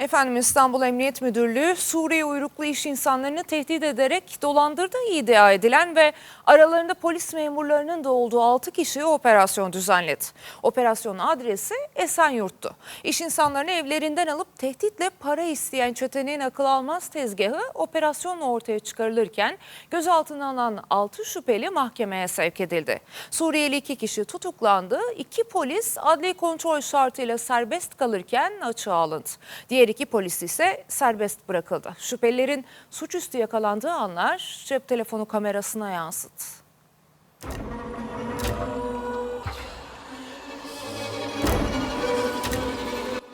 Efendim İstanbul Emniyet Müdürlüğü Suriye uyruklu iş insanlarını tehdit ederek dolandırdığı iddia edilen ve aralarında polis memurlarının da olduğu 6 kişiye operasyon düzenledi. Operasyonun adresi Esenyurt'tu. İş insanlarını evlerinden alıp tehditle para isteyen çetenin akıl almaz tezgahı operasyonla ortaya çıkarılırken gözaltına alınan 6 şüpheli mahkemeye sevk edildi. Suriyeli 2 kişi tutuklandı. 2 polis adli kontrol şartıyla serbest kalırken açığa alındı. Diğer iki polis ise serbest bırakıldı. Şüphelilerin suçüstü yakalandığı anlar cep telefonu kamerasına yansıdı.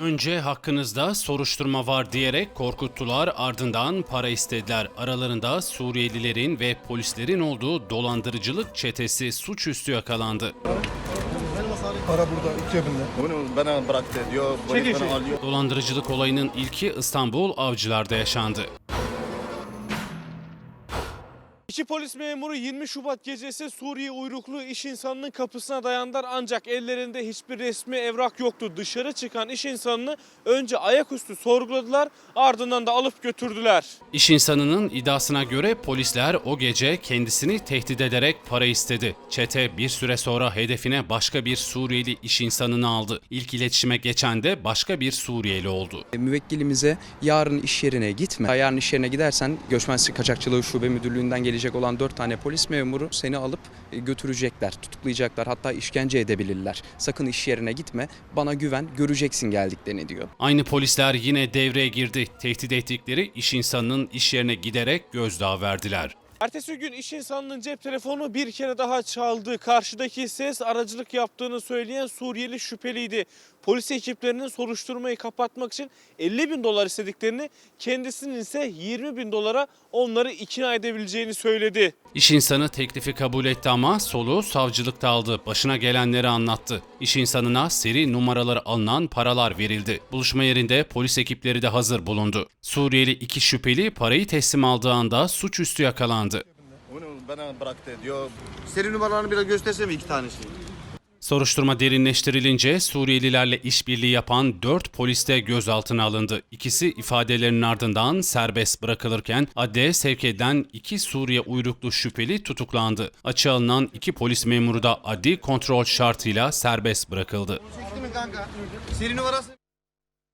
Önce hakkınızda soruşturma var diyerek korkuttular ardından para istediler. Aralarında Suriyelilerin ve polislerin olduğu dolandırıcılık çetesi suçüstü yakalandı. Para burada cebinde. Bunu bana bıraktı diyor. Polis bana alıyor. Dolandırıcılık olayının ilki İstanbul Avcılar'da yaşandı. İki polis memuru 20 Şubat gecesi Suriye uyruklu iş insanının kapısına dayandılar ancak ellerinde hiçbir resmi evrak yoktu. Dışarı çıkan iş insanını önce ayaküstü sorguladılar ardından da alıp götürdüler. İş insanının iddiasına göre polisler o gece kendisini tehdit ederek para istedi. Çete bir süre sonra hedefine başka bir Suriyeli iş insanını aldı. İlk iletişime geçen de başka bir Suriyeli oldu. E, Müvekkilimize yarın iş yerine gitme. Yarın iş yerine gidersen Göçmenlik Kaçakçılığı Şube Müdürlüğü'nden gelecek olan 4 tane polis memuru seni alıp e, götürecekler, tutuklayacaklar hatta işkence edebilirler. Sakın iş yerine gitme, bana güven, göreceksin geldiklerini diyor. Aynı polisler yine devreye girdi. Tehdit ettikleri iş insanının iş yerine giderek gözdağı verdiler. Ertesi gün iş insanının cep telefonu bir kere daha çaldı. Karşıdaki ses aracılık yaptığını söyleyen Suriyeli şüpheliydi. Polis ekiplerinin soruşturmayı kapatmak için 50 bin dolar istediklerini kendisinin ise 20 bin dolara onları ikna edebileceğini söyledi. İş insanı teklifi kabul etti ama soluğu savcılıkta aldı. Başına gelenleri anlattı. İş insanına seri numaraları alınan paralar verildi. Buluşma yerinde polis ekipleri de hazır bulundu. Suriyeli iki şüpheli parayı teslim aldığı anda suçüstü yakalandı. Bunu bana bıraktı diyor. Seri numaralarını biraz göstersene iki tanesi. Soruşturma derinleştirilince Suriyelilerle işbirliği yapan 4 polis de gözaltına alındı. İkisi ifadelerinin ardından serbest bırakılırken adliye sevk edilen 2 Suriye uyruklu şüpheli tutuklandı. Açığa alınan 2 polis memuru da adli kontrol şartıyla serbest bırakıldı.